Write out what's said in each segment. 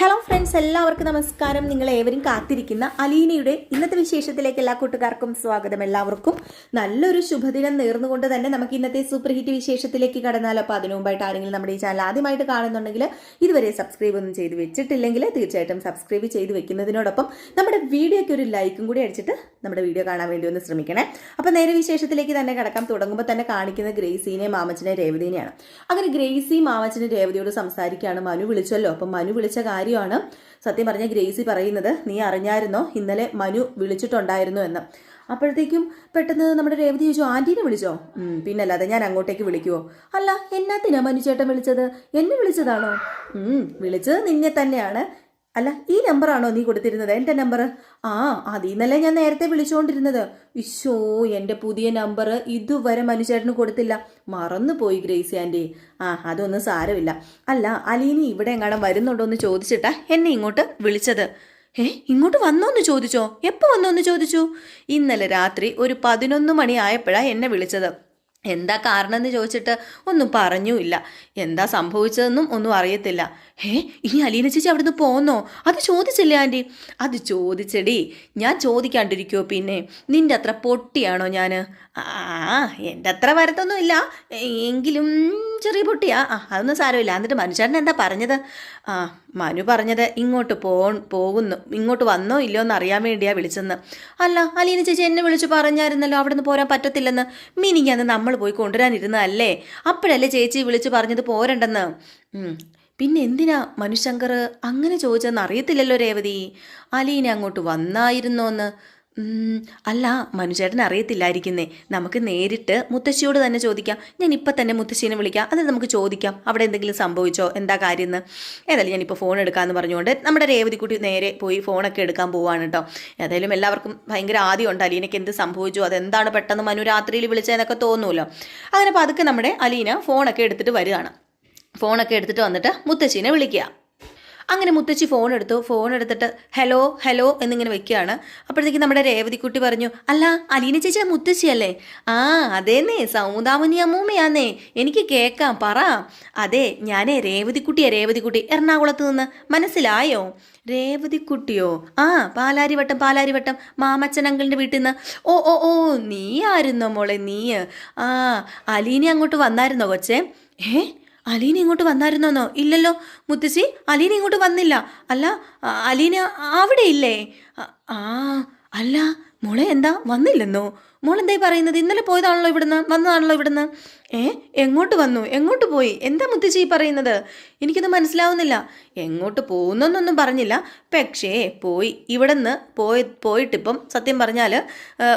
Hello friends എല്ലാവർക്കും നമസ്കാരം. നിങ്ങൾ ഏവരും കാത്തിരിക്കുന്ന അലീനയുടെ ഇന്നത്തെ വിശേഷത്തിലേക്ക് എല്ലാ കൂട്ടുകാർക്കും സ്വാഗതം. എല്ലാവർക്കും നല്ലൊരു ശുഭദിനം നേർന്നുകൊണ്ട് തന്നെ നമുക്ക് ഇന്നത്തെ സൂപ്പർ ഹിറ്റ് വിശേഷത്തിലേക്ക് കടന്നാലോ അപ്പോൾ അതിനു മുമ്പായിട്ട് ആരെങ്കിലും നമ്മുടെ ഈ ചാനൽ ആദ്യമായിട്ട് കാണുന്നുണ്ടെങ്കിൽ ഇതുവരെ സബ്സ്ക്രൈബ് ഒന്നും ചെയ്ത് വെച്ചിട്ടില്ലെങ്കിൽ തീർച്ചയായിട്ടും സബ്സ്ക്രൈബ് ചെയ്ത് വെക്കുന്നതിനോടൊപ്പം നമ്മുടെ വീഡിയോയ്ക്ക് ഒരു ലൈക്കും കൂടി അടിച്ചിട്ട് നമ്മുടെ വീഡിയോ കാണാൻ വേണ്ടി ഒന്ന് ശ്രമിക്കണേ. അപ്പോൾ നേരെ വിശേഷത്തിലേക്ക് തന്നെ കടക്കാം. തുടങ്ങുമ്പോൾ തന്നെ കാണിക്കുന്ന ഗ്രേസീനെ മാമച്ചനെ രേവതിനെയാണ്. അങ്ങനെ ഗ്രേസി മാമച്ചനെ രേവതിയോട് സംസാരിക്കുകയാണ്. മനു വിളിച്ചല്ലോ. അപ്പം മനു വിളിച്ച കാര്യമാണ്. സത്യം പറഞ്ഞ ഗ്രേസി പറയുന്നത് നീ അറിഞ്ഞായിരുന്നോ? ഇന്നലെ മനു വിളിച്ചിട്ടുണ്ടായിരുന്നു എന്ന്. അപ്പോഴത്തേക്കും പെട്ടെന്ന് നമ്മുടെ രേവതി ചോദിച്ചു ആന്റീനെ വിളിച്ചോ? പിന്നല്ലാതെ ഞാൻ അങ്ങോട്ടേക്ക് വിളിക്കുവോ? അല്ല എന്നാത്തിനാ മനു ചേട്ടൻ വിളിച്ചത്? എന്നെ വിളിച്ചതാണോ? വിളിച്ചത് നിന്നെ തന്നെയാണ്. അല്ല ഈ നമ്പറാണോ നീ കൊടുത്തിരുന്നത്? എന്റെ നമ്പർ ആ അതിൽ നിന്നല്ലേ ഞാൻ നേരത്തെ വിളിച്ചുകൊണ്ടിരുന്നത് ഇശോ എന്റെ പുതിയ നമ്പർ ഇതുവരെ മനുഷ്യേട്ടന് കൊടുത്തില്ല. മറന്നു പോയി ഗ്രേസി ആന്റി. ആ അതൊന്നും സാരമില്ല. അല്ല അലീനി ഇവിടെ എങ്ങാനും വരുന്നുണ്ടോ എന്ന് ചോദിച്ചിട്ടാ എന്നെ ഇങ്ങോട്ട് വിളിച്ചത്. ഏ ഇങ്ങോട്ട് വന്നോന്ന് ചോദിച്ചോ? എപ്പോൾ വന്നോന്ന് ചോദിച്ചു? ഇന്നലെ രാത്രി ഒരു പതിനൊന്ന് മണി ആയപ്പോഴാണ് എന്നെ വിളിച്ചത്. എന്താ കാരണം എന്ന് ചോദിച്ചിട്ട് ഒന്നും പറഞ്ഞുമില്ല. എന്താ സംഭവിച്ചതെന്നും ഒന്നും അറിയത്തില്ല. ഏ ഇനി അലീന ചേച്ചി അവിടുന്ന് പോന്നോ? അത് ചോദിച്ചില്ലേ ആന്റി അത് ചോദിച്ചടി. ഞാൻ ചോദിക്കാണ്ടിരിക്കുമോ പിന്നെ? നിന്റെ അത്ര പൊട്ടിയാണോ ഞാൻ ആ എന്റെ അത്ര വരത്തൊന്നും ഇല്ല എങ്കിലും ചെറിയ പൊട്ടിയാ. ആ അതൊന്നും സാരമില്ല. എന്നിട്ട് മനുഷ്യൻ എന്താ പറഞ്ഞത്? ആ മനു പറഞ്ഞത് ഇങ്ങോട്ട് പോ പോകുന്നു. ഇങ്ങോട്ട് വന്നോ ഇല്ലയോ എന്ന് അറിയാൻ വേണ്ടിയാ വിളിച്ചെന്ന്. അല്ല അലീന ചേച്ചി എന്നെ വിളിച്ച് പറഞ്ഞായിരുന്നല്ലോ അവിടെ നിന്ന് പോരാൻ പറ്റത്തില്ലെന്ന്. മിനിങ്ങന്ന് നമ്മൾ പോയി കൊണ്ടുവരാനിരുന്നതല്ലേ? അപ്പോഴല്ലേ ചേച്ചി വിളിച്ച് പറഞ്ഞത് പോരണ്ടെന്ന്. പിന്നെ എന്തിനാ മനുശങ്കർ അങ്ങനെ ചോദിച്ചതെന്ന് അറിയത്തില്ലല്ലോ രേവതി? അലീന അങ്ങോട്ട് വന്നായിരുന്നോന്ന്. അല്ല മനുചേട്ടൻ അറിയത്തില്ലായിരിക്കുന്നേ. നമുക്ക് നേരിട്ട് മുത്തശ്ശിയോട് തന്നെ ചോദിക്കാം. ഞാൻ ഇപ്പം തന്നെ മുത്തശ്ശീനെ വിളിക്കാം. അതിൽ നമുക്ക് ചോദിക്കാം. അവിടെ എന്തെങ്കിലും സംഭവിച്ചോ? എന്താ കാര്യം എന്ന് ഏതായാലും ഞാനിപ്പോൾ ഫോൺ എടുക്കാമെന്ന് പറഞ്ഞുകൊണ്ട് നമ്മുടെ രേവതിക്കുട്ടി നേരെ പോയി ഫോണൊക്കെ എടുക്കാൻ പോവാണ് കേട്ടോ ഏതായാലും എല്ലാവർക്കും ഭയങ്കര ആദ്യം ഉണ്ട്. അലീനയ്ക്ക് എന്ത് സംഭവിച്ചു? അതെന്താണ് പെട്ടെന്ന് മനു രാത്രിയിൽ വിളിച്ചതെന്നൊക്കെ തോന്നുമല്ലോ അങ്ങനെ അപ്പോൾ അതൊക്കെ നമ്മുടെ അലീന ഫോണൊക്കെ എടുത്തിട്ട് വരികയാണ് ഫോണൊക്കെ എടുത്തിട്ട് വന്നിട്ട് മുത്തശ്ശീനെ വിളിക്കുക അങ്ങനെ മുത്തച്ഛി ഫോൺ എടുത്തു. ഫോൺ എടുത്തിട്ട് ഹലോ ഹലോ എന്നിങ്ങനെ വെക്കുകയാണ്. അപ്പോഴത്തേക്ക് നമ്മുടെ രേവതിക്കുട്ടി പറഞ്ഞു അല്ല അലീന ചേച്ചി മുത്തശ്ശിയല്ലേ ആ അതേന്നേ സൗദാമുനി അമ്മൂമ്മയാന്നേ. എനിക്ക് കേൾക്കാം പറ. അതെ ഞാനേ രേവതിക്കുട്ടിയാ രേവതിക്കുട്ടി. എറണാകുളത്ത് നിന്ന്. മനസ്സിലായോ? രേവതിക്കുട്ടിയോ? ആ പാലാരിവട്ടം പാലാരിവട്ടം. മാമച്ചൻ വീട്ടിൽ നിന്ന്. ഓ ഓ ഓ നീ ആയിരുന്നോ മോളെ നീ ആ അലീന അങ്ങോട്ട് വന്നായിരുന്നോ കൊച്ചേ? ഏ? അലീന ഇങ്ങോട്ട് വന്നായിരുന്നോന്നോ? ഇല്ലല്ലോ. മുത്തശ്ശി അലീന ഇങ്ങോട്ട് വന്നില്ല. അല്ല അലീന അവിടെ ഇല്ലേ? ആ, അല്ല മോളെ എന്താ? വന്നില്ലെന്നോ? മോളെന്തായി പറയുന്നത്? ഇന്നലെ പോയതാണല്ലോ ഇവിടുന്ന്. വന്നതാണല്ലോ ഇവിടുന്ന്. ഏ? എങ്ങോട്ട് വന്നു? എങ്ങോട്ട് പോയി? എന്താ മുത്തശ്ശി പറയുന്നത്? എനിക്കൊന്നും മനസ്സിലാവുന്നില്ല. എങ്ങോട്ട് പോകുന്നൊന്നും പറഞ്ഞില്ല. പക്ഷേ പോയി. ഇവിടുന്ന് പോയി പോയിട്ടിപ്പം സത്യം പറഞ്ഞാൽ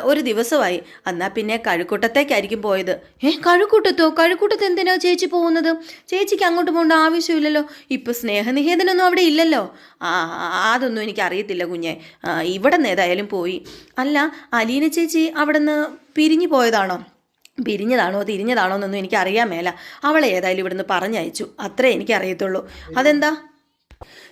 ഒരു ദിവസമായി. എന്നാൽ പിന്നെ കഴുക്കൂട്ടത്തേക്കായിരിക്കും പോയത്. ഏ കഴുക്കൂട്ടത്തോ? കഴുക്കൂട്ടത്ത് എന്തിനാ ചേച്ചി പോകുന്നത്? ചേച്ചിക്ക് അങ്ങോട്ട് പോകേണ്ട ആവശ്യമില്ലല്ലോ. ഇപ്പം സ്നേഹനിഹേതനൊന്നും അവിടെ ഇല്ലല്ലോ. ആ അതൊന്നും എനിക്ക് അറിയത്തില്ല കുഞ്ഞെ ഇവിടെ നിന്ന് ഏതായാലും പോയി. അല്ല അലീന ചേച്ചി അവിടെ നിന്ന് പിരിഞ്ഞു പോയതാണോ? പിരിഞ്ഞതാണോ? തിരിഞ്ഞതാണോ എന്നൊന്നും എനിക്കറിയാൻ മേല. അവളെ ഏതായാലും ഇവിടുന്ന് പറഞ്ഞയച്ചു. അത്രേ എനിക്കറിയത്തുള്ളൂ. അതെന്താ?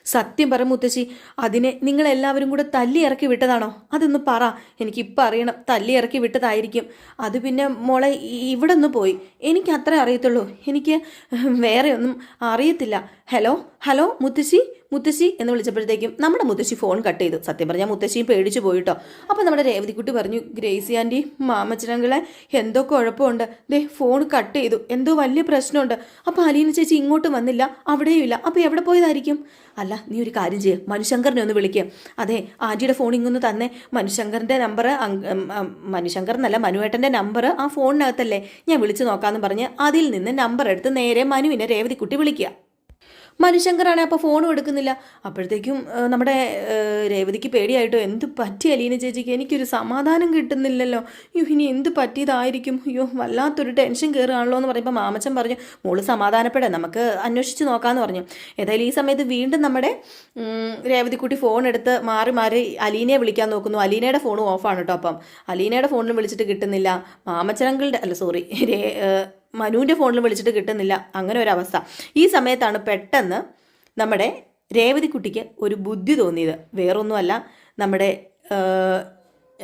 സത്യം പറ മുത്തശ്ശി. അതിനെ നിങ്ങളെല്ലാവരും കൂടെ തല്ലി ഇറക്കി വിട്ടതാണോ? അതൊന്ന് പറ. എനിക്കിപ്പോൾ അറിയണം. തല്ലി ഇറക്കി വിട്ടതായിരിക്കും. അത് പിന്നെ മോളെ ഇവിടെ ഒന്ന് പോയി. എനിക്ക് അത്രേ അറിയത്തുള്ളൂ. എനിക്ക് വേറെ ഒന്നും അറിയത്തില്ല. ഹലോ? ഹലോ മുത്തശ്ശി? മുത്തശ്ശി എന്ന് വിളിച്ചപ്പോഴത്തേക്കും നമ്മുടെ മുത്തശ്ശി ഫോൺ കട്ട് ചെയ്തു. സത്യം പറഞ്ഞാൽ മുത്തശ്ശിയും പേടിച്ചു പോയിട്ടോ. അപ്പോൾ നമ്മുടെ രേവതിക്കുട്ടി പറഞ്ഞു ഗ്രേസി ആന്റി മാമച്ചനങ്ങളെ എന്തോ കുഴപ്പമുണ്ട്. ദേ ഫോൺ കട്ട് ചെയ്തു. എന്തോ വലിയ പ്രശ്നമുണ്ട്. അപ്പോൾ അലീന ചേച്ചി ഇങ്ങോട്ട് വന്നില്ല അവിടെയും ഇല്ല. അപ്പോൾ എവിടെ പോയതായിരിക്കും? അല്ല നീ ഒരു കാര്യം ചെയ്യുക മനുശങ്കറിനെ ഒന്ന് വിളിക്കുക അതെ ആന്റിയുടെ ഫോൺ ഇങ്ങൊന്ന് തന്നെ. മനുശങ്കറിന്റെ നമ്പർ മനുശങ്കർ എന്നല്ല മനുവേട്ടന്റെ നമ്പർ ആ ഫോണിനകത്തല്ലേ ഞാൻ വിളിച്ചു നോക്കാമെന്ന് പറഞ്ഞ് അതിൽ നിന്ന് നമ്പർ എടുത്ത് നേരെ മനുവിനെ രേവതിക്കുട്ടി വിളിക്കുക. മനുശങ്കറാണ് അപ്പോൾ ഫോണും എടുക്കുന്നില്ല. അപ്പോഴത്തേക്കും നമ്മുടെ രേവതിക്ക് പേടിയായിട്ടോ? എന്ത് പറ്റി അലീന ചേച്ചിക്ക്? എനിക്കൊരു സമാധാനം കിട്ടുന്നില്ലല്ലോ. അയ്യോ ഇനി എന്ത് പറ്റിയതായിരിക്കും? അയ്യോ വല്ലാത്തൊരു ടെൻഷൻ കയറുകയാണല്ലോ എന്ന് പറയുമ്പോൾ മാമച്ചൻ പറഞ്ഞു മോൾ സമാധാനപ്പെടാം നമുക്ക് അന്വേഷിച്ച് നോക്കാമെന്ന് പറഞ്ഞു. ഏതായാലും ഈ സമയത്ത് വീണ്ടും നമ്മുടെ രേവതിക്കുട്ടി ഫോൺ എടുത്ത് മാറി മാറി അലീനയെ വിളിക്കാൻ നോക്കുന്നു. അലീനയുടെ ഫോണും ഓഫാണ് കേട്ടോ അപ്പം. അലീനയുടെ ഫോണിൽ വിളിച്ചിട്ട് കിട്ടുന്നില്ല. മാമച്ചനങ്ങളുടെ അല്ല സോറി മനുവിന്റെ ഫോണിൽ വിളിച്ചിട്ട് കിട്ടുന്നില്ല. അങ്ങനെ ഒരു അവസ്ഥ ഈ സമയത്താണ് പെട്ടെന്ന് നമ്മുടെ രേവതിക്കുട്ടിക്ക് ഒരു ബുദ്ധി തോന്നിയത്. വേറൊന്നുമല്ല. നമ്മുടെ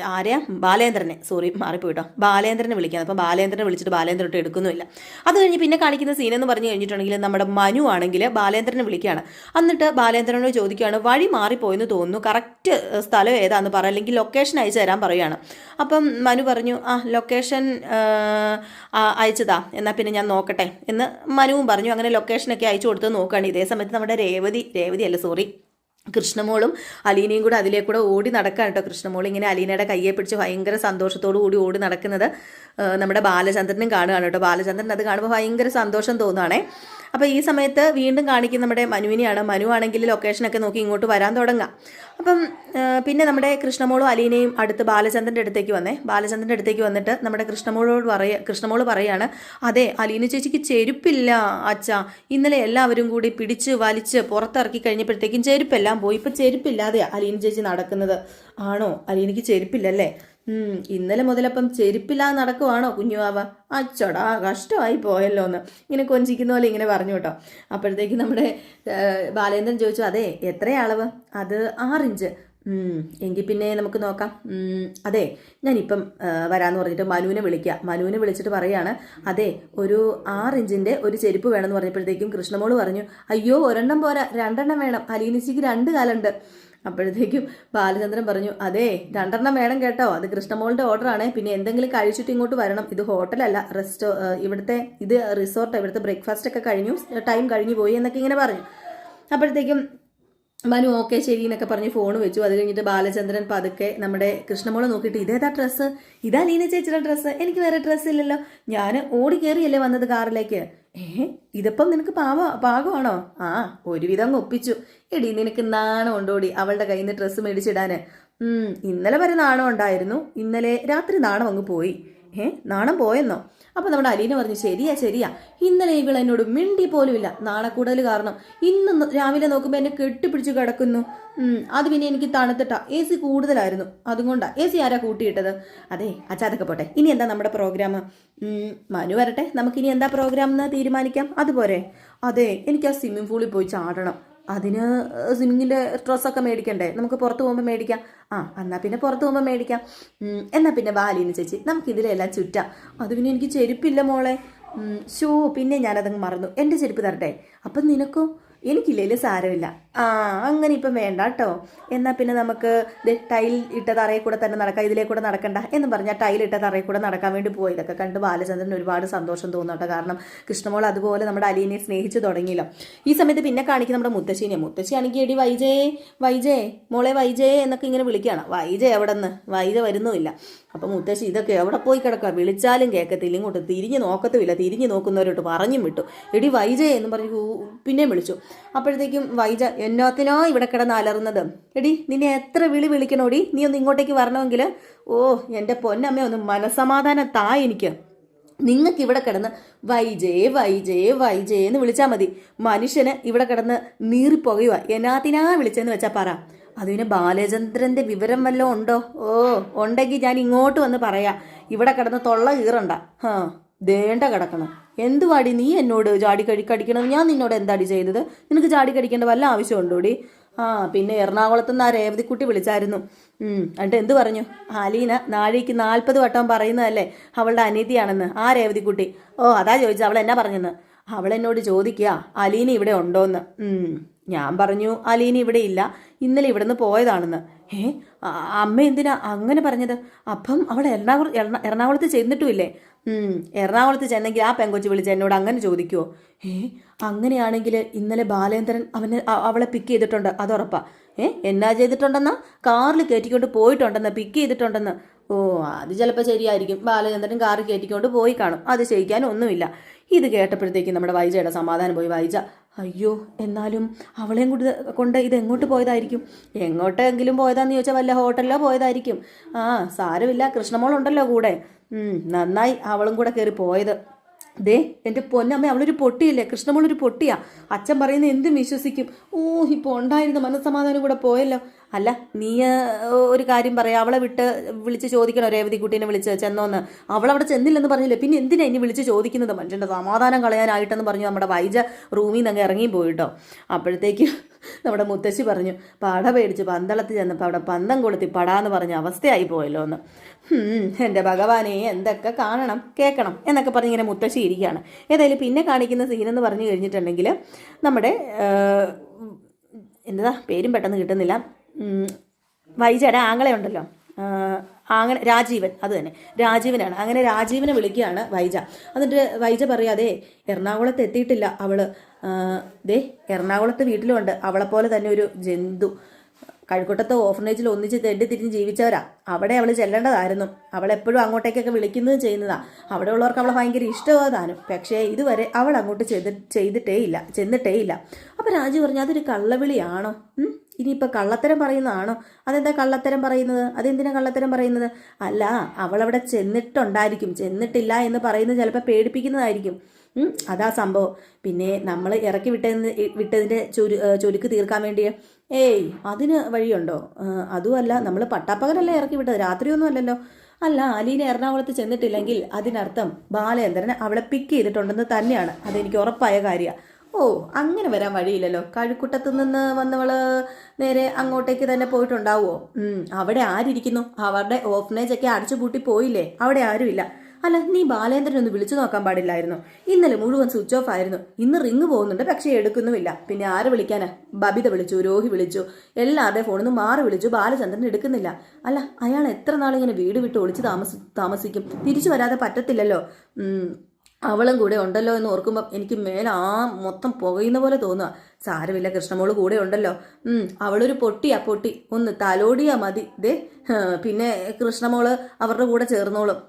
ആരെയാ? ബാലേന്ദ്രനെ. സോറി മാറിപ്പോയിട്ടോ. ബാലേന്ദ്രനെ വിളിക്കാൻ അപ്പോൾ ബാലേന്ദ്രനെ വിളിച്ചിട്ട് ബാലേന്ദ്രൻ ഒട്ട് എടുക്കുന്നുമില്ല. അത് കഴിഞ്ഞ് പിന്നെ കാണിക്കുന്ന സീൻ എന്ന് പറഞ്ഞു കഴിഞ്ഞിട്ടുണ്ടെങ്കിൽ നമ്മുടെ മനു ആണെങ്കിൽ ബാലേന്ദ്രനെ വിളിക്കുകയാണ്. എന്നിട്ട് ബാലേന്ദ്രനോട് ചോദിക്കുകയാണ് വഴി മാറിപ്പോയെന്ന് തോന്നുന്നു. കറക്റ്റ് സ്ഥലം ഏതാന്ന് പറ. അല്ലെങ്കിൽ ലൊക്കേഷൻ അയച്ചു തരാൻ പറയുകയാണ്. അപ്പം മനു പറഞ്ഞു ആ ലൊക്കേഷൻ അയച്ചതാ. എന്നാൽ പിന്നെ ഞാൻ നോക്കട്ടെ. എന്ന് മനുവും പറഞ്ഞു അങ്ങനെ ലൊക്കേഷനൊക്കെ അയച്ചു കൊടുത്ത് നോക്കുകയാണ്. ഇതേ സമയത്ത് നമ്മുടെ രേവതി രേവതി അല്ല? സോറി കൃഷ്ണമോളും അലീനയും കൂടെ അതിലേക്കൂടെ ഓടി നടക്കാൻ കേട്ടോ കൃഷ്ണമോൾ. ഇങ്ങനെ അലീനയുടെ കയ്യെ പിടിച്ച് ഭയങ്കര സന്തോഷത്തോടു കൂടി ഓടി നടക്കുന്നത് നമ്മുടെ ബാലചന്ദ്രനും കാണുകയാണ് കേട്ടോ. ബാലചന്ദ്രൻ അത് കാണുമ്പോൾ ഭയങ്കര സന്തോഷം തോന്നുകയാണേ അപ്പോൾ ഈ സമയത്ത് വീണ്ടും കാണിക്കുന്ന നമ്മുടെ മനുവിനെയാണ്. മനു ആണെങ്കിൽ ലൊക്കേഷനൊക്കെ നോക്കി ഇങ്ങോട്ട് വരാൻ തുടങ്ങാം. അപ്പം പിന്നെ നമ്മുടെ കൃഷ്ണമോളും അലീനയും അടുത്ത് ബാലചന്ദ്രന്റെ അടുത്തേക്ക് വന്നേ. ബാലചന്ദ്രന്റെ അടുത്തേക്ക് വന്നിട്ട് നമ്മുടെ കൃഷ്ണമോളോട് പറയ കൃഷ്ണമോൾ പറയാണ് അതെ അലീന ചേച്ചിക്ക് ചെരുപ്പില്ല അച്ഛാ. ഇന്നലെ എല്ലാവരും കൂടി പിടിച്ച് വലിച്ച് പുറത്തിറക്കി കഴിഞ്ഞപ്പോഴത്തേക്കും ചെരുപ്പെല്ലാം പോയി. ഇപ്പം ചെരുപ്പില്ലാതെയാണ് അലീന ചേച്ചി നടക്കുന്നത്. ആണോ? അലീനയ്ക്ക് ചെരുപ്പില്ലല്ലേ? ഇന്നലെ മുതലപ്പം ചെരുപ്പില്ലാതെ നടക്കുവാണോ കുഞ്ഞുവാവ അച്ചടാ കഷ്ടമായി പോയല്ലോ എന്ന് ഇങ്ങനെ കൊഞ്ചിക്കുന്ന പോലെ ഇങ്ങനെ പറഞ്ഞു കേട്ടോ. അപ്പോഴത്തേക്ക് നമ്മുടെ ബാലേന്ദ്രൻ ചോദിച്ചു അതെ എത്ര അളവ്? അത് ആറിഞ്ച്. എങ്കിൽ പിന്നെ നമുക്ക് നോക്കാം. അതെ ഞാനിപ്പം വരാന്ന് പറഞ്ഞിട്ട് മനുവിനെ വിളിക്കുക മനുവിനെ വിളിച്ചിട്ട് പറയാണ് അതെ ഒരു ആറ് ഇഞ്ചിന്റെ ഒരു ചെരുപ്പ് വേണമെന്ന് പറഞ്ഞപ്പോഴത്തേക്കും കൃഷ്ണമോൾ പറഞ്ഞു അയ്യോ ഒരെണ്ണം പോരാ രണ്ടെണ്ണം വേണം. അലീനിച്ചിക്ക് രണ്ട് കാലുണ്ട്. അപ്പോഴത്തേക്കും ബാലചന്ദ്രൻ പറഞ്ഞു അതെ രണ്ടെണ്ണം വേണം കേട്ടോ. അത് കൃഷ്ണമോളുടെ ഓർഡറാണ് പിന്നെ എന്തെങ്കിലും കഴിച്ചിട്ട് ഇങ്ങോട്ട് വരണം. ഇത് ഹോട്ടലല്ല റെസ്റ്റോ ഇവിടുത്തെ ഇത് റിസോർട്ട് ഇവിടുത്തെ ബ്രേക്ക്ഫാസ്റ്റ് ഒക്കെ കഴിഞ്ഞു. ടൈം കഴിഞ്ഞു പോയി എന്നൊക്കെ ഇങ്ങനെ പറഞ്ഞു. അപ്പോഴത്തേക്കും മനു ഓക്കെ ശരി എന്നൊക്കെ പറഞ്ഞ് ഫോൺ വെച്ചു. അത് കഴിഞ്ഞിട്ട് ബാലചന്ദ്രൻ പതുക്കെ നമ്മുടെ കൃഷ്ണമോളെ നോക്കിയിട്ട് ഇതേതാ ഡ്രസ്സ് ഇതാ ലീന ചേച്ചിയുടെ ഡ്രസ്സ് എനിക്ക് വേറെ ഡ്രസ്സ് ഇല്ലല്ലോ. ഞാൻ ഓടി കയറിയല്ലേ വന്നത് കാറിലേക്ക് ഏ? ഇതിപ്പം നിനക്ക് പാവ പാകമാണോ? ആ ഒരുവിധം ഒപ്പിച്ചു. എടി നിനക്ക് നാണം ഉണ്ടോടി അവളുടെ കയ്യിൽ നിന്ന് ഡ്രസ്സ് മേടിച്ചിടാന്. ഉം ഇന്നലെ വരെ നാണം ഉണ്ടായിരുന്നു. ഇന്നലെ രാത്രി നാണം അങ്ങ് പോയി. ഏ നാണം പോയെന്നോ? അപ്പോൾ നമ്മുടെ അലീന പറഞ്ഞു ശരിയാ ശരിയാ. ഇന്നലെ ഇവൾ എന്നോട് മിണ്ടി പോലുമില്ല. നാണക്കൂടൽ കാരണം. ഇന്ന് രാവിലെ നോക്കുമ്പോൾ എന്നെ കെട്ടിപ്പിടിച്ച് കിടക്കുന്നു. അത് പിന്നെ എനിക്ക് തണുത്തിട്ടാ. എ സി കൂടുതലായിരുന്നു. അതുകൊണ്ടാണ് എ സി ആരാ കൂട്ടിയിട്ടത്? അതെ അച്ഛാ അതൊക്കെ പോട്ടെ. ഇനി എന്താ നമ്മുടെ പ്രോഗ്രാം മനു വരട്ടെ. നമുക്കിനി എന്താ പ്രോഗ്രാം എന്ന് തീരുമാനിക്കാം? അതുപോലെ. അതെ എനിക്ക് ആ സ്വിമ്മിംഗ് പൂളിൽ പോയി ചാടണം. അതിന് സ്വിമ്മിങ്ങിന്റെ ഡ്രസ്സൊക്കെ മേടിക്കണ്ടേ? നമുക്ക് പുറത്ത് പോകുമ്പോൾ മേടിക്കാം. ആ എന്നാൽ പിന്നെ പുറത്ത് പോകുമ്പോൾ മേടിക്കാം. എന്നാൽ പിന്നെ ബാലിന് ചേച്ചി നമുക്ക് ഇതിലെല്ലാം ചുറ്റാം. അത് പിന്നെ എനിക്ക് ചെരുപ്പില്ല മോളെ. ഷോ പിന്നെ ഞാനതങ്ങ് മറന്നു. എന്റെ ചെരുപ്പ് തരട്ടെ? അപ്പം നിനക്കോ? എനിക്കില്ലേലും സാരമില്ല. ആ അങ്ങനെ ഇപ്പം വേണ്ട കേട്ടോ എന്നാൽ പിന്നെ നമുക്ക് ടൈൽ ഇട്ട തറയിൽ കൂടെ തന്നെ നടക്കാം ഇതിലേ കൂടെ നടക്കണ്ട എന്ന് പറഞ്ഞാൽ ടൈൽ ഇട്ട തറയിൽ കൂടെ നടക്കാൻ വേണ്ടി പോയി. ഇതൊക്കെ കണ്ട് ബാലചന്ദ്രൻ ഒരുപാട് സന്തോഷം തോന്നും കേട്ടോ കാരണം കൃഷ്ണമോൾ അതുപോലെ നമ്മുടെ അലീനെ സ്നേഹിച്ചു തുടങ്ങിയല്ലോ. ഈ സമയത്ത് പിന്നെ കാണിക്കുന്ന നമ്മുടെ മുത്തശ്ശീനെ. മുത്തശ്ശിയാണെങ്കിൽ എടി വൈജേ വൈജേ മോളെ വൈജേ എന്നൊക്കെ ഇങ്ങനെ വിളിക്കുകയാണ്. വൈജ എവിടെ നിന്ന് വൈജ വരുന്നുമില്ല. അപ്പം മുത്തശ്ശി ഇതൊക്കെ എവിടെ പോയി കിടക്കുക? വിളിച്ചാലും കേൾക്കത്തില്ല ഇങ്ങോട്ട് തിരിഞ്ഞ് നോക്കത്തുമില്ല. തിരിഞ്ഞ് നോക്കുന്നവരോട്ട് പറഞ്ഞും വിട്ടു. എടി വൈജേ എന്ന് പറഞ്ഞു പിന്നെയും വിളിച്ചു. അപ്പോഴത്തേക്കും വൈജ എന്നാത്തിനോ ഇവിടെ കിടന്ന് അലറുന്നത്. എടി നിന്നെ എത്ര വിളി വിളിക്കണോടി? നീ ഒന്ന് ഇങ്ങോട്ടേക്ക് വരണമെങ്കിൽ ഓ എന്റെ പൊന്നമ്മ ഒന്ന് മനസമാധാനം താ എനിക്ക്. നിങ്ങൾക്ക് ഇവിടെ കിടന്ന് വൈജേ വൈജേ വൈജേ എന്ന് വിളിച്ചാൽ മതി. മനുഷ്യന് ഇവിടെ കിടന്ന് നീറിപ്പോകുക എന്നാത്തിനാ വിളിച്ചെന്ന് വെച്ചാൽ പറ. അത് പിന്നെ ബാലചന്ദ്രന്റെ വിവരം വല്ലതും ഉണ്ടോ? ഓ ഉണ്ടെങ്കിൽ ഞാൻ ഇങ്ങോട്ട് വന്ന് പറയാം. ഇവിടെ കിടന്ന് തൊള്ള കീറണ്ട. ഹാ. ദേണ്ട കിടക്കണം. എന്തുവാടി നീ എന്നോട് ചാടി കടി കടിക്കണം? ഞാൻ നിന്നോട് എന്താടി ചെയ്തത്? നിനക്ക് ചാടി കടിക്കേണ്ട വല്ല ആവശ്യമുണ്ടോടി? ആ പിന്നെ എറണാകുളത്ത് നിന്ന് ആ രേവതിക്കുട്ടി വിളിച്ചായിരുന്നു. എന്നിട്ട് എന്ത് പറഞ്ഞു? അലീന നാഴിക്ക് നാൽപ്പത് വട്ടം പറയുന്നതല്ലേ? അവളുടെ അനീതിയാണെന്ന്. ആ രേവതിക്കുട്ടി. ഓ അതാ ചോദിച്ചത്. അവൾ എന്നാ പറഞ്ഞെന്ന്? അവൾ എന്നോട് ചോദിക്കുക അലീന ഇവിടെ ഉണ്ടോന്ന്. ഞാൻ പറഞ്ഞു അലീന ഇവിടെ ഇല്ല. ഇന്നലെ ഇവിടുന്ന് പോയതാണെന്ന്. ഏ? അമ്മ എന്തിനാ അങ്ങനെ പറഞ്ഞത്? അപ്പം അവൾ എറണാകുളം എറണാകുളത്ത് ചെന്നിട്ടുമില്ലേ? എറണാകുളത്ത് ചെന്നെങ്കിൽ ആ പെങ്കൊച്ച് വിളിച്ച് എന്നോട് അങ്ങനെ ചോദിക്കുവോ? ഏ അങ്ങനെയാണെങ്കിൽ ഇന്നലെ ബാലേന്ദ്രൻ അവനെ അവളെ പിക്ക് ചെയ്തിട്ടുണ്ട് അതുറപ്പാ. ഏ എന്നാ ചെയ്തിട്ടുണ്ടെന്നാ? കാറിൽ കയറ്റിക്കൊണ്ട് പോയിട്ടുണ്ടെന്ന് പിക്ക് ചെയ്തിട്ടുണ്ടെന്ന്. ഓ അത് ചിലപ്പോൾ ശരിയായിരിക്കും. ബാലചന്ദ്രൻ കാറിൽ കയറ്റിക്കൊണ്ട് പോയി കാണും. അത് ചെയ്യിക്കാനൊന്നുമില്ല ഇത് കേട്ടപ്പോഴത്തേക്കും നമ്മുടെ വൈജയുടെ സമാധാനം പോയി. വൈജ അയ്യോ എന്നാലും അവളെയും കൂടി കൊണ്ട് ഇത് എങ്ങോട്ട് പോയതായിരിക്കും? എങ്ങോട്ടെങ്കിലും പോയതാന്ന് ചോദിച്ചാൽ വല്ല ഹോട്ടലിലോ പോയതായിരിക്കും. ആ സാരമില്ല കൃഷ്ണമോളുണ്ടല്ലോ കൂടെ. നന്നായി അവളും കൂടെ കയറി പോയത്. ദേ എന്റെ പൊന്നമ്മ അവളൊരു പൊട്ടിയില്ലേ? കൃഷ്ണമോളൊരു പൊട്ടിയാ. അച്ഛൻ പറയുന്ന എന്തും വിശ്വസിക്കും. ഓ ഇപ്പോൾ ഉണ്ടായിരുന്ന മനസ്സമാധാനം കൂടെ പോയല്ലോ. അല്ല നീ ഒരു കാര്യം പറയാം അവളെ വിട്ട് വിളിച്ച് ചോദിക്കണോ രേവതി കുട്ടീനെ വിളിച്ച് ചെന്നോന്ന് അവളവിടെ ചെന്നില്ലെന്ന് പറഞ്ഞില്ലേ പിന്നെ എന്തിനാ ഇനി വിളിച്ച് ചോദിക്കുന്നത് മനുഷ്യന്റെ സമാധാനം കളയാനായിട്ടെന്ന് പറഞ്ഞു നമ്മുടെ വൈജ റൂമിൽ നിന്ന് അങ്ങ് ഇറങ്ങി പോയിട്ടോ അപ്പോഴത്തേക്ക് നമ്മുടെ മുത്തശ്ശി പറഞ്ഞു പട പേടിച്ച് പന്തളത്ത് ചെന്നപ്പോൾ അവിടെ പന്തം കൊളുത്തി പടാന്ന് പറഞ്ഞ അവസ്ഥയായി പോയല്ലോ എന്ന് എന്റെ ഭഗവാനെ എന്തൊക്കെ കാണണം കേൾക്കണം എന്നൊക്കെ പറഞ്ഞ് ഇങ്ങനെ മുത്തശ്ശി ഇരിക്കുകയാണ് ഏതായാലും പിന്നെ കാണിക്കുന്ന സീനെന്ന് പറഞ്ഞു കഴിഞ്ഞിട്ടുണ്ടെങ്കിൽ നമ്മുടെ എന്താ പേരും പെട്ടെന്ന് കിട്ടുന്നില്ല വൈജയുടെ ആങ്ങളെ ഉണ്ടല്ലോ. ആങ്ങളെ രാജീവൻ അത് തന്നെ. രാജീവനാണ്. അങ്ങനെ രാജീവനെ വിളിക്കുകയാണ് വൈജ. എന്നിട്ട് വൈജ പറയാതെ എറണാകുളത്ത് എത്തിയിട്ടില്ല അവൾ. ദേ എറണാകുളത്ത് വീട്ടിലുണ്ട്. പോലെ തന്നെ ഒരു ജന്തു. കഴുക്കുട്ടത്തെ ഓഫർനേജിൽ ഒന്നിച്ച് തെണ്ടി തിരിഞ്ഞ് ജീവിച്ചവരാ. അവിടെ അവൾ ചെല്ലേണ്ടതായിരുന്നു. അവൾ എപ്പോഴും അങ്ങോട്ടേക്കൊക്കെ വിളിക്കുന്നതും ചെയ്യുന്നതാ. അവിടെ ഉള്ളവർക്ക് അവളെ ഭയങ്കര ഇഷ്ടമാതാനും. പക്ഷേ ഇതുവരെ അവൾ അങ്ങോട്ട് ചെയ്ത് ചെയ്തിട്ടേ ഇല്ല ചെന്നിട്ടേ ഇല്ല അപ്പോൾ രാജു പറഞ്ഞു അതൊരു കള്ളവിളിയാണോ? ഇനിയിപ്പോൾ കള്ളത്തരം പറയുന്നതാണോ? അതെന്താ കള്ളത്തരം പറയുന്നത്? അതെന്തിനാ കള്ളത്തരം പറയുന്നത്? അല്ല അവളവിടെ ചെന്നിട്ടുണ്ടായിരിക്കും. ചെന്നിട്ടില്ല എന്ന് പറയുന്നത് ചിലപ്പോൾ പേടിപ്പിക്കുന്നതായിരിക്കും. അതാ സംഭവം. പിന്നെ നമ്മൾ ഇറക്കി വിട്ടതിന് വിട്ടതിന്റെ ചുരു ചുരുക്ക് തീർക്കാൻ വേണ്ടി ഏയ് അതിന് വഴിയുണ്ടോ? അതുമല്ല നമ്മൾ പട്ടാപ്പകലല്ലേ ഇറക്കി വിട്ടത്. രാത്രിയൊന്നും അല്ലല്ലോ. അല്ല അലീന എറണാകുളത്ത് ചെന്നിട്ടില്ലെങ്കിൽ അതിനർത്ഥം ബാലേന്ദ്രൻ അവളെ പിക്ക് ചെയ്തിട്ടുണ്ടെന്ന് തന്നെയാണ്. അതെനിക്ക് ഉറപ്പായ കാര്യമാണ് ഓ അങ്ങനെ വരാൻ വഴിയില്ലല്ലോ. കഴുക്കൂട്ടത്തു നിന്ന് വന്നവൾ നേരെ അങ്ങോട്ടേക്ക് തന്നെ പോയിട്ടുണ്ടാവുമോ അവിടെ ആരിയ്ക്കുന്നു അവരുടെ ഓഫനേജ് ഒക്കെ അടച്ചു പൂട്ടി പോയില്ലേ? അവിടെ ആരുമില്ല. അല്ല നീ ബാലേന്ദ്രൻ ഒന്ന് വിളിച്ചു നോക്കാൻ പാടില്ലായിരുന്നു. ഇന്നലെ മുഴുവൻ സ്വിച്ച് ഓഫ് ആയിരുന്നു. ഇന്ന് റിങ് പോകുന്നുണ്ട് പക്ഷേ എടുക്കുന്നുമില്ല. പിന്നെ ആരെ വിളിക്കാനാ? ബബിത വിളിച്ചു രോഹി വിളിച്ചു. എല്ലാവരുടെയും ഫോണിൽ നിന്ന് മാറി വിളിച്ചു ബാലചന്ദ്രൻ എടുക്കുന്നില്ല. അല്ല അയാൾ എത്ര നാളിങ്ങനെ വീട് വിട്ട് ഒളിച്ച് താമസി താമസിക്കും? തിരിച്ചു വരാതെ പറ്റത്തില്ലല്ലോ. അവളും കൂടെ ഉണ്ടല്ലോ എന്ന് ഓർക്കുമ്പോൾ എനിക്ക് മേലെ ആ മൊത്തം പുകയുന്ന പോലെ തോന്നുക സാരമില്ല കൃഷ്ണമോൾ കൂടെ ഉണ്ടല്ലോ. അവളൊരു പൊട്ടിയാ പൊട്ടി. ഒന്ന് തലോടിയാ മതി. ദേ പിന്നെ കൃഷ്ണമോൾ അവരുടെ കൂടെ ചേർന്നോളും.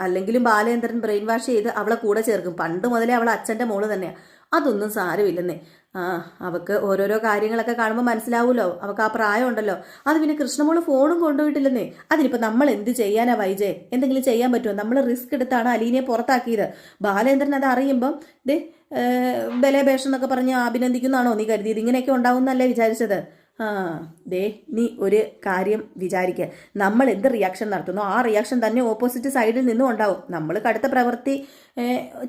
അല്ലെങ്കിലും ബാലേന്ദ്രൻ ബ്രെയിൻ വാഷ് ചെയ്ത് അവളെ കൂടെ ചേർക്കും. പണ്ട് മുതലേ അവളെ അച്ഛന്റെ മോൾ തന്നെയാണ് അതൊന്നും സാരമില്ലെന്നേ. ആ അവക്ക് ഓരോരോ കാര്യങ്ങളൊക്കെ കാണുമ്പോൾ മനസ്സിലാവൂലോ? അവക്ക് ആ പ്രായമുണ്ടല്ലോ അത് പിന്നെ കൃഷ്ണമോൾ ഫോണും കൊണ്ടുപോയിട്ടില്ലെന്നേ അതിനിപ്പോൾ നമ്മൾ എന്ത് ചെയ്യാനാ വൈജയ് എന്തെങ്കിലും ചെയ്യാൻ പറ്റുമോ നമ്മൾ റിസ്ക് എടുത്താണ് അലീനയെ പുറത്താക്കിയത്. ബാലേന്ദ്രൻ അത് അറിയുമ്പം ദേ ബലേബേഷം എന്നൊക്കെ പറഞ്ഞ് അഭിനന്ദിക്കുന്നതാണോ നീ കരുതിയത്? ഇങ്ങനെയൊക്കെ ഉണ്ടാവും എന്നല്ലേ വിചാരിച്ചത്? ആ ദേ നീ ഒരു കാര്യം വിചാരിക്കുക നമ്മൾ എന്ത് റിയാക്ഷൻ നടത്തുന്നു? ആ റിയാക്ഷൻ തന്നെ ഓപ്പോസിറ്റ് സൈഡിൽ നിന്നും ഉണ്ടാവും. നമ്മൾ കടുത്ത പ്രവൃത്തി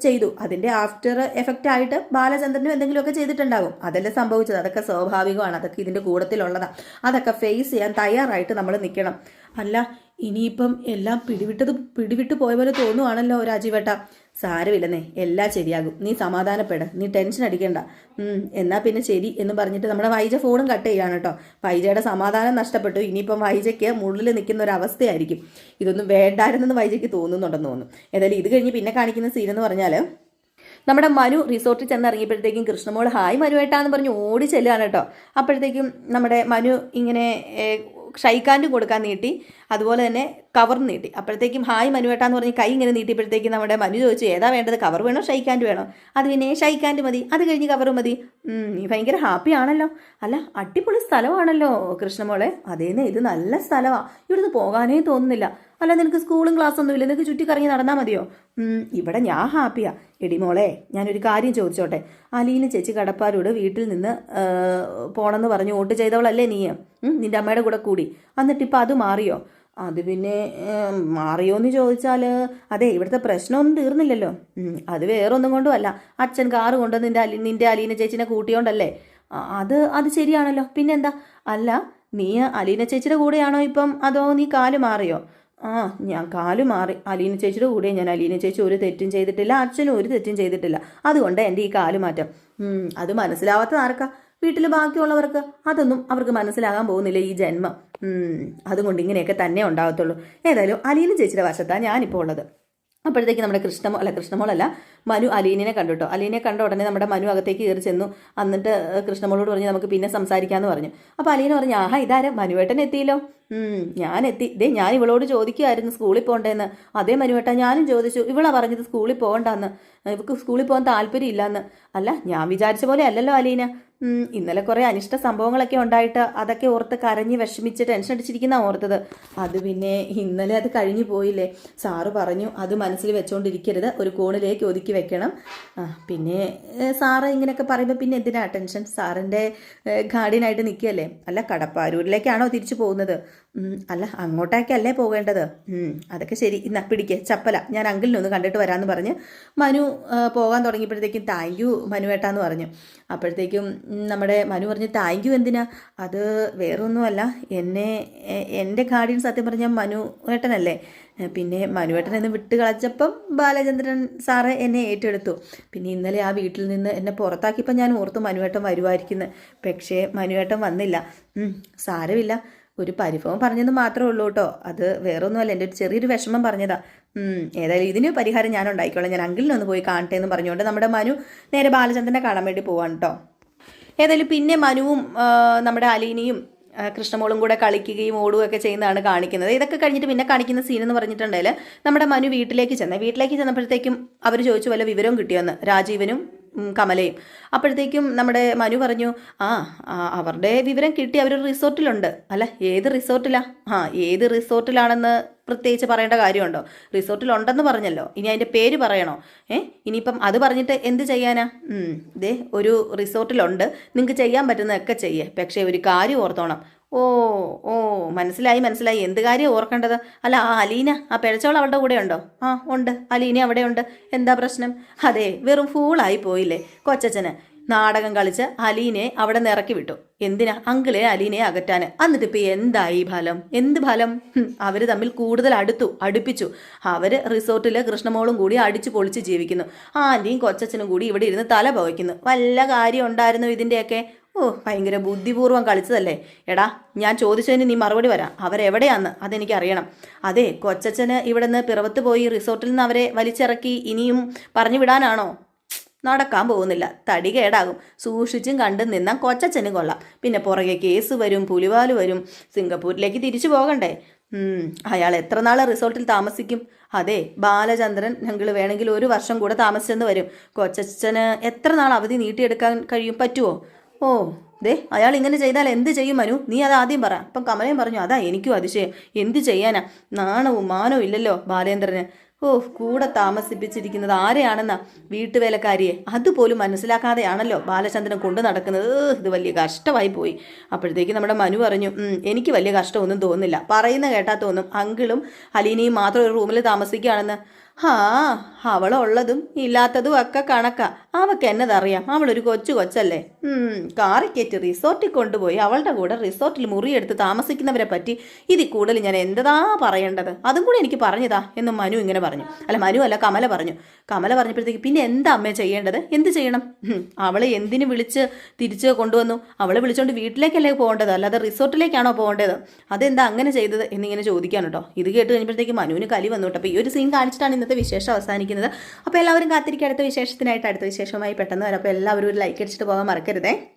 ചെയ്തു. അതിന്റെ ആഫ്റ്റർ എഫക്റ്റ് ആയിട്ട് ബാലചന്ദ്രനും എന്തെങ്കിലുമൊക്കെ ചെയ്തിട്ടുണ്ടാകും അതല്ലേ സംഭവിച്ചത്? അതൊക്കെ സ്വാഭാവികമാണ്. അതൊക്കെ ഇതിന്റെ കൂടത്തിലുള്ളതാണ് അതൊക്കെ ഫേസ് ചെയ്യാൻ തയ്യാറായിട്ട് നമ്മൾ നിൽക്കണം അല്ല ഇനിയിപ്പം എല്ലാം പിടിവിട്ടത് പിടിവിട്ട് പോയ പോലെ തോന്നുവാണല്ലോ രാജീവേട്ട. സാരമില്ലെന്നേ എല്ലാം ശരിയാകും. നീ സമാധാനപ്പെട് നീ ടെൻഷൻ അടിക്കണ്ട. ഉം, എന്നാ പിന്നെ ശരി എന്ന് പറഞ്ഞിട്ട് നമ്മുടെ വൈജ ഫോണും കട്ട് ചെയ്യാണ് കേട്ടോ. വൈജയുടെ സമാധാനം നഷ്ടപ്പെട്ടു. ഇനിയിപ്പം വൈജയ്ക്ക് മുള്ളിൽ നിൽക്കുന്ന ഒരു അവസ്ഥയായിരിക്കും. ഇതൊന്നും വേണ്ടായിരുന്നെന്ന് വൈജയ്ക്ക് തോന്നുന്നുണ്ടെന്ന് തോന്നുന്നു ഏതായാലും ഇത് കഴിഞ്ഞ് പിന്നെ കാണിക്കുന്ന സീൻ എന്ന് പറഞ്ഞാൽ നമ്മുടെ മനു റിസോർട്ടിൽ ചെന്ന് ഇറങ്ങിയപ്പോഴത്തേക്കും കൃഷ്ണമോൾ ഹായ് മനുവേട്ടാന്ന് പറഞ്ഞ് ഓടി ചെല്ലുകയാണ് കേട്ടോ. അപ്പോഴത്തേക്കും നമ്മുടെ മനു ഇങ്ങനെ ഏഹ്, ഷൈക്കാൻഡ് കൊടുക്കാൻ നീട്ടി അതുപോലെ തന്നെ കവർ നീട്ടി. അപ്പോഴത്തേക്കും ഹായ് മനുവേട്ടാന്ന് പറഞ്ഞ് കൈ ഇങ്ങനെ നീട്ടിയപ്പോഴത്തേക്കും നമ്മുടെ മനു ചോദിച്ചു ഏതാ വേണ്ടത്? കവർ വേണോ ഷൈക്കാൻഡ് വേണോ? അത് പിന്നെ ഷൈക്കാൻഡ് മതി. അത് കഴിഞ്ഞ് കവറും മതി. നീ ഭയങ്കര ഹാപ്പി ആണല്ലോ. അല്ല അടിപൊളി സ്ഥലമാണല്ലോ കൃഷ്ണമോളെ. അതേന്നെ ഇത് നല്ല സ്ഥലമാണ് ഇവിടുന്ന് പോകാനേ തോന്നുന്നില്ല. അല്ല നിനക്ക് സ്കൂളും ക്ലാസ് ഒന്നുമില്ല നിനക്ക് ചുറ്റിക്കറങ്ങി നടന്നാൽ മതിയോ? ഇവിടെ ഞാൻ ഹാപ്പിയാ. എടിമോളെ ഞാനൊരു കാര്യം ചോദിച്ചോട്ടെ? അലീന ചേച്ചി കടപ്പാരോട് വീട്ടിൽ നിന്ന് പോണെന്ന് പറഞ്ഞ് വോട്ട് ചെയ്തവളല്ലേ നീ? നിന്റെ അമ്മയുടെ കൂടെ കൂടി. എന്നിട്ട് ഇപ്പം അത് മാറിയോ? അത് പിന്നെ മാറിയോ മാറിയോന്ന് ചോദിച്ചാൽ അതെ ഇവിടുത്തെ പ്രശ്നമൊന്നും തീർന്നില്ലല്ലോ. അത് വേറൊന്നും കൊണ്ടും അല്ല. അച്ഛൻ കാറ് കൊണ്ട് നിന്റെ അലി നിന്റെ അലീന ചേച്ചിനെ കൂട്ടിയോണ്ടല്ലേ? അത് അത് ശരിയാണല്ലോ. പിന്നെന്താ? അല്ല നീ അലീന ചേച്ചിയുടെ കൂടെയാണോ ഇപ്പം? അതോ നീ കാൽ മാറിയോ? ആ ഞാൻ കാലു മാറി. അലീന ചേച്ചിയുടെ കൂടെ ഞാൻ അലീന ചേച്ചി ഒരു തെറ്റും ചെയ്തിട്ടില്ല അച്ഛനും ഒരു തെറ്റും ചെയ്തിട്ടില്ല. അതുകൊണ്ട് എന്റെ ഈ കാലു മാറ്റം. അത് മനസ്സിലാവാത്ത ആർക്കാ? വീട്ടിൽ ബാക്കിയുള്ളവർക്ക്? അതൊന്നും അവർക്ക് മനസ്സിലാകാൻ പോകുന്നില്ല ഈ ജന്മം. അതുകൊണ്ട് ഇങ്ങനെയൊക്കെ തന്നെ ഉണ്ടാകത്തുള്ളൂ. ഏതായാലും അലീന ചേച്ചിയുടെ വശത്താണ് ഞാനിപ്പോൾ ഉള്ളത്. അപ്പോഴത്തേക്ക് നമ്മുടെ കൃഷ്ണമോ അല്ല കൃഷ്ണമോളല്ല മനു അലീനെ കണ്ടു കേട്ടോ അലീനെ കണ്ട ഉടനെ നമ്മുടെ മനു അകത്തേക്ക് കയറി ചെന്നു. എന്നിട്ട് കൃഷ്ണമോളോട് പറഞ്ഞു നമുക്ക് പിന്നെ സംസാരിക്കാമെന്ന് പറഞ്ഞു. അപ്പോൾ അലീന പറഞ്ഞു ആഹാ ഇതാരം? മനുവേട്ടൻ എത്തിയല്ലോ. ഞാൻ എത്തി. ദേ ഞാൻ ഇവളോട് ചോദിക്കുമായിരുന്നു സ്കൂളിൽ പോകണ്ടേന്ന് അതേ മനുവേട്ട ഞാനും ചോദിച്ചു. ഇവളാ പറഞ്ഞത് സ്കൂളിൽ പോകണ്ടെന്ന് ഇവക്ക് സ്കൂളിൽ പോകാൻ താല്പര്യം ഇല്ലയെന്ന് അല്ല ഞാൻ വിചാരിച്ച പോലെ അല്ലല്ലോ അലീന. ഇന്നലെ കുറേ അനിഷ്ട സംഭവങ്ങളൊക്കെ ഉണ്ടായിട്ട് അതൊക്കെ ഓർത്ത് കരഞ്ഞ് വിഷമിച്ച് ടെൻഷൻ അടിച്ചിരിക്കുന്ന ഓർത്തത്. അത് പിന്നെ ഇന്നലെ അത് കഴിഞ്ഞു പോയില്ലേ? സാറ് പറഞ്ഞു അത് മനസ്സിൽ വെച്ചുകൊണ്ടിരിക്കരുത് ഒരു കോണിലേക്ക് ഒതുക്കി വെക്കണം. പിന്നെ സാറ് ഇങ്ങനെയൊക്കെ പറയുമ്പോൾ പിന്നെ എന്തിനാ ടെൻഷൻ? സാറിന്റെ ഗാർഡിയനായിട്ട് നിൽക്കുകയല്ലേ? അല്ല കടപ്പാരൂരിലേക്കാണോ തിരിച്ചു പോകുന്നത്? അല്ല അങ്ങോട്ടേക്കല്ലേ പോകേണ്ടത്? അതൊക്കെ ശരി. ഇന്നാ പിടിക്ക്. ചപ്പല. ഞാൻ അങ്കിളിനൊന്ന് കണ്ടിട്ട് വരാമെന്ന് പറഞ്ഞ് മനു പോകാൻ തുടങ്ങിയപ്പോഴത്തേക്കും താങ്ക് യു മനുവേട്ടാന്ന് പറഞ്ഞു. അപ്പോഴത്തേക്കും നമ്മുടെ മനു പറഞ്ഞു താങ്ക് യു എന്തിനാ? അത് വേറൊന്നുമല്ല. എന്നെ എന്റെ ഗാർഡിയൻ സത്യം പറഞ്ഞാൽ മനു ഏട്ടനല്ലേ ഏ, പിന്നെ മനുവേട്ടൻ എന്ന് വിട്ട് കളച്ചപ്പം ബാലചന്ദ്രൻ സാറ് എന്നെ ഏറ്റെടുത്തു. പിന്നെ ഇന്നലെ ആ വീട്ടിൽ നിന്ന് എന്നെ പുറത്താക്കിയപ്പോൾ ഞാൻ ഓർത്തു മനുവേട്ടൻ വരുമായിരിക്കുന്നു പക്ഷേ മനുവേട്ടൻ വന്നില്ല. സാരമില്ല. ഒരു പരിഭവം പറഞ്ഞെന്ന് മാത്രമേ ഉള്ളൂ കേട്ടോ. അത് വേറൊന്നുമല്ല എന്റെ ഒരു ചെറിയൊരു വിഷമം പറഞ്ഞതാ. ഏതായാലും ഇതിന് പരിഹാരം ഞാൻ ഉണ്ടായിക്കോളാം ഞാൻ അങ്കിളിനൊന്ന് പോയി കാണട്ടെ എന്ന് പറഞ്ഞുകൊണ്ട് നമ്മുടെ മനു നേരെ ബാലചന്ദ്രനെ കാണാൻ വേണ്ടി പോവാണ് കേട്ടോ. ഏതായാലും പിന്നെ മനുവും നമ്മുടെ അലീനയും കൃഷ്ണമോളും കൂടെ കളിക്കുകയും ഓടുകയൊക്കെ ചെയ്യുന്നതാണ് കാണിക്കുന്നത്. ഇതൊക്കെ കഴിഞ്ഞിട്ട് പിന്നെ കാണിക്കുന്ന സീൻ എന്ന് പറഞ്ഞിട്ടുണ്ടെങ്കിൽ നമ്മുടെ മനു വീട്ടിലേക്ക് ചെന്ന് വീട്ടിലേക്ക് ചെന്നപ്പോഴത്തേക്കും അവർ ചോദിച്ചു വല്ല വിവരവും കിട്ടിയെന്ന് രാജീവനും കമലയും. അപ്പോഴത്തേക്കും നമ്മുടെ മനു പറഞ്ഞു ആ അവരുടെ വിവരം കിട്ടി അവർ റിസോർട്ടിലുണ്ട്. അല്ല ഏത് റിസോർട്ടിലാ? ആ ഏത് റിസോർട്ടിലാണെന്ന് പ്രത്യേകിച്ച് പറയേണ്ട കാര്യമുണ്ടോ? റിസോർട്ടിലുണ്ടെന്ന് പറഞ്ഞല്ലോ ഇനി അതിന്റെ പേര് പറയണോ? ഏ ഇനിയിപ്പം അത് പറഞ്ഞിട്ട് എന്ത് ചെയ്യാനാ? ദേ ഒരു റിസോർട്ടിലുണ്ട് നിങ്ങൾക്ക് ചെയ്യാൻ പറ്റുന്നതൊക്കെ ചെയ്യേ പക്ഷേ ഒരു കാര്യം ഓർത്തോണം. ഓ ഓ മനസ്സിലായി മനസ്സിലായി. എന്ത് കാര്യം ഓർക്കേണ്ടത്? അല്ല ആ അലീന ആ പിഴച്ചവൾ അവളുടെ കൂടെ ഉണ്ടോ? ആ ഉണ്ട്. അലീന അവിടെ ഉണ്ട്. എന്താ പ്രശ്നം? അതെ വെറും ഫൂളായി പോയില്ലേ കൊച്ചച്ഛന്. നാടകം കളിച്ച് അലീനെ അവിടെ നിന്ന് ഇറക്കി വിട്ടു. എന്തിനാ അങ്കിളെ അലീനെ അകറ്റാന്? എന്നിട്ട് ഇപ്പൊ എന്തായി ഫലം? എന്ത് ഫലം? അവർ തമ്മിൽ കൂടുതൽ അടുത്തു അടുപ്പിച്ചു. അവർ റിസോർട്ടിൽ കൃഷ്ണമോളും കൂടി അടിച്ചു പൊളിച്ച് ജീവിക്കുന്നു. ആന്റിയും കൊച്ചച്ഛനും കൂടി ഇവിടെ ഇരുന്ന് തല പുകയ്ക്കുന്നു. വല്ല കാര്യം ഉണ്ടായിരുന്നു ഇതിന്റെയൊക്കെ? ഓ ഭയങ്കര ബുദ്ധിപൂർവം കളിച്ചതല്ലേ. എടാ ഞാൻ ചോദിച്ചതിന് നീ മറുപടി വരാം. അവരെവിടെയാന്ന് അതെനിക്കറിയണം. അതെ കൊച്ചച്ഛന് ഇവിടെ നിന്ന് പിറവത്ത് പോയി റിസോർട്ടിൽ നിന്ന് അവരെ വലിച്ചിറക്കി ഇനിയും പറഞ്ഞു വിടാനാണോ? നടക്കാൻ പോകുന്നില്ല. തടി കേടാകും. സൂക്ഷിച്ചും കണ്ടും നിന്നാൽ കൊച്ചച്ഛന് കൊള്ളാം. പിന്നെ പുറകെ കേസ് വരും പുലിവാൽ വരും. സിംഗപ്പൂരിലേക്ക് തിരിച്ചു പോകണ്ടേ? അയാൾ എത്ര നാൾ റിസോർട്ടിൽ താമസിക്കും? അതെ ബാലചന്ദ്രൻ ഞങ്ങൾ വേണമെങ്കിൽ ഒരു വർഷം കൂടെ താമസിച്ചെന്ന് വരും. കൊച്ചച്ഛന് എത്ര നാൾ അവധി നീട്ടിയെടുക്കാൻ കഴിയും പറ്റുമോ ഓ ദേ അയാൾ ഇങ്ങനെ ചെയ്താൽ എന്ത് ചെയ്യും മനു? നീ അത് ആദ്യം പറ. അപ്പം കമലയും പറഞ്ഞു അതാ എനിക്കും അതിശയം. എന്ത് ചെയ്യാനാ? നാണവും മാനവും ഇല്ലല്ലോ ബാലേന്ദ്രന്. ഓ കൂടെ താമസിപ്പിച്ചിരിക്കുന്നത് ആരെയാണെന്നാ? വീട്ടുവേലക്കാരിയെ. അതുപോലും മനസ്സിലാക്കാതെയാണല്ലോ ബാലചന്ദ്രൻ കൊണ്ടു നടക്കുന്നത്. ഇത് വലിയ കഷ്ടമായി പോയി. അപ്പോഴത്തേക്ക് നമ്മുടെ മനു പറഞ്ഞു എനിക്ക് വലിയ കഷ്ടമൊന്നും തോന്നുന്നില്ല. പറയുന്ന കേട്ടാ തോന്നും. അങ്കിളും അലീനയും മാത്രം ഒരു റൂമിൽ താമസിക്കുകയാണെന്ന്. ഹാ അവളുള്ളതും ഇല്ലാത്തതും ഒക്കെ കണക്കാ. അവക്ക് എന്നതറിയാം? അവളൊരു കൊച്ചു കൊച്ചല്ലേ. കാറിക്കേറ്റ് റിസോർട്ടിൽ കൊണ്ടുപോയി അവളുടെ കൂടെ റിസോർട്ടിൽ മുറിയെടുത്ത് താമസിക്കുന്നവരെ പറ്റി ഇതിൽ കൂടുതൽ ഞാൻ എന്തതാ പറയേണ്ടത്? അതും കൂടി എനിക്ക് പറഞ്ഞതാ എന്ന് മനു ഇങ്ങനെ പറഞ്ഞു. അല്ല മനു അല്ല കമല പറഞ്ഞു. കമല പറഞ്ഞപ്പോഴത്തേക്ക് പിന്നെ എന്താ അമ്മേ ചെയ്യേണ്ടത്? എന്ത് ചെയ്യണം? അവളെ എന്തിനു വിളിച്ച് തിരിച്ച് കൊണ്ടുവന്നു? അവളെ വിളിച്ചുകൊണ്ട് വീട്ടിലേക്കല്ലേ പോകേണ്ടത്? അല്ലാതെ റിസോർട്ടിലേക്കാണോ പോകേണ്ടത്? അതെന്താ അങ്ങനെ ചെയ്തത് എന്നിങ്ങനെ ചോദിക്കാൻ കേട്ടോ ഇത് കേട്ട് കഴിഞ്ഞപ്പോഴത്തേക്ക് മനുവിന് കലി വന്നു കേട്ടോ അപ്പോൾ ഈ ഒരു സീൻ കാണിച്ചിട്ടാണ് ഇന്നത്തെ വിശേഷം അവസാനിക്കുന്നത്. അപ്പോൾ എല്ലാവരും കാത്തിരിക്കുക അടുത്ത വിശേഷത്തിനായിട്ട് അടുത്ത വിശേഷമായി പെട്ടെന്ന് വരാം. അപ്പോൾ എല്ലാവരും ഒരു ലൈക്ക് അടിച്ചിട്ട് പോകാൻ മറക്കരുതേ.